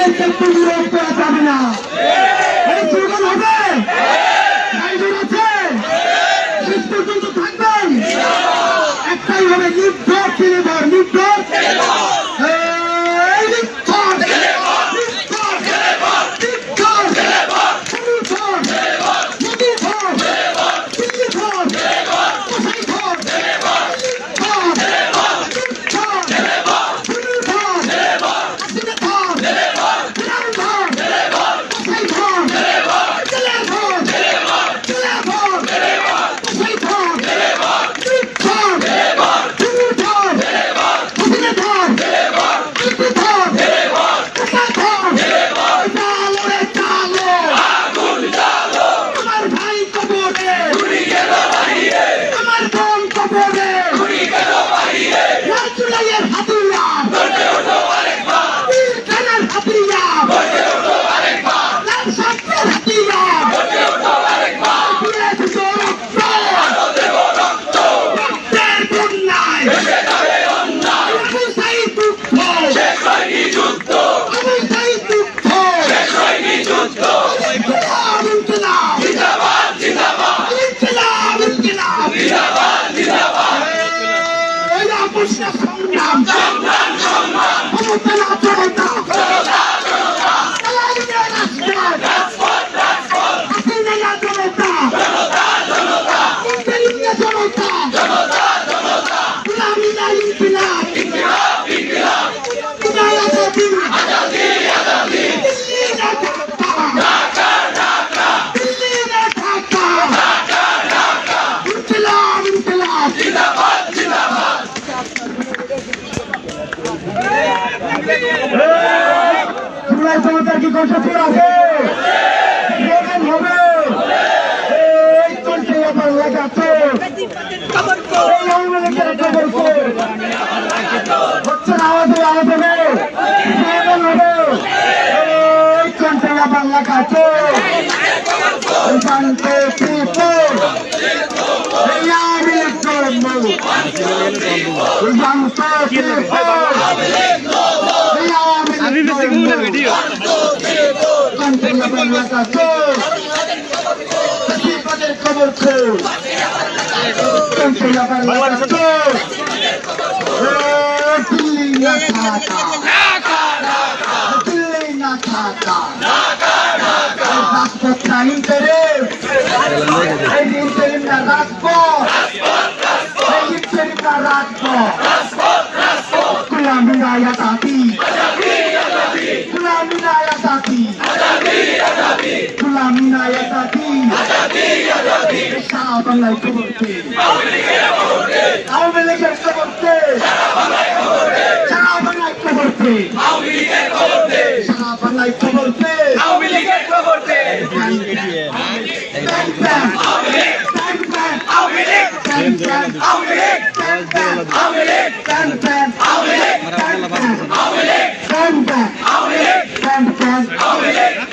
আমাদেরকে বিরোধ করা যাবে না। এই স্লোগান হবে? Abraham! জুলাই সমাজের কি কণ্ঠস্বর আছে হবে এই চলছে আমার লাগাচ্ছে এই আওয়ামী খবর কই? হচ্ছে না আওয়াজ হবে আওয়াজ হবে স্লোগান হবে এই আমার লাগাচ্ছে শান্তি পিপল। পিপল ভিডিও খবর খোঁজ দিল্লি না ঢাকা। মুস্তাহিম শরীফ শাহিদিন শরীফ না রাজপথ। শাহিদিন শরীফ না রাজপথ। গুলামি রায়া সাথী গুলামি রায়া সাথী গুলামি রায়া সাথী সারা বাংলায় খবরকে আওয়ামী লীগের খবরকে সারা বাংলায় খবরকে সারা বাংলায় খবর Senden avilik Senden avilik Senden avilik Senden avilik Senden avilik Senden avilik